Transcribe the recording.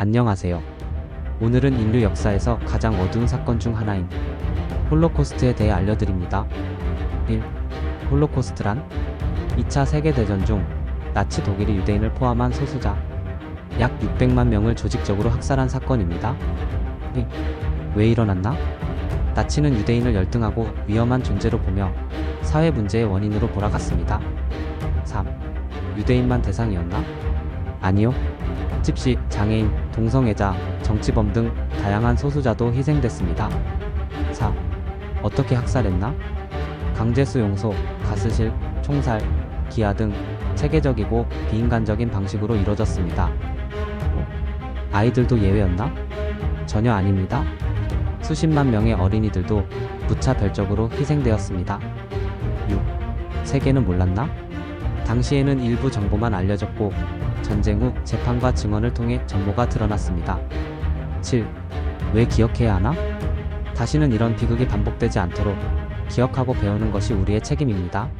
안녕하세요. 오늘은 인류 역사에서 가장 어두운 사건 중 하나인 홀로코스트에 대해 알려드립니다. 1. 홀로코스트란 2차 세계대전 중 나치 독일이 유대인을 포함한 소수자 약 600만 명을 조직적으로 학살한 사건입니다. 2. 왜 일어났나? 나치는 유대인을 열등하고 위험한 존재로 보며 사회 문제의 원인으로 몰아갔습니다. 3. 유대인만 대상이었나? 아니요. 집시, 장애인, 동성애자, 정치범 등 다양한 소수자도 희생됐습니다. 4. 어떻게 학살했나? 강제 수 용소, 가스실, 총살, 기아 등 체계적이고 비인간적인 방식으로 이뤄졌습니다. 5. 아이들도 예외였나? 전혀 아닙니다. 수십만 명의 어린이들도 무차별적으로 희생되었습니다. 6. 세계는 몰랐나? 당시에는 일부 정보만 알려졌고 전쟁 후 재판과 증언을 통해 전모가 드러났습니다. 7. 왜 기억해야 하나? 다시는 이런 비극이 반복되지 않도록 기억하고 배우는 것이 우리의 책임입니다.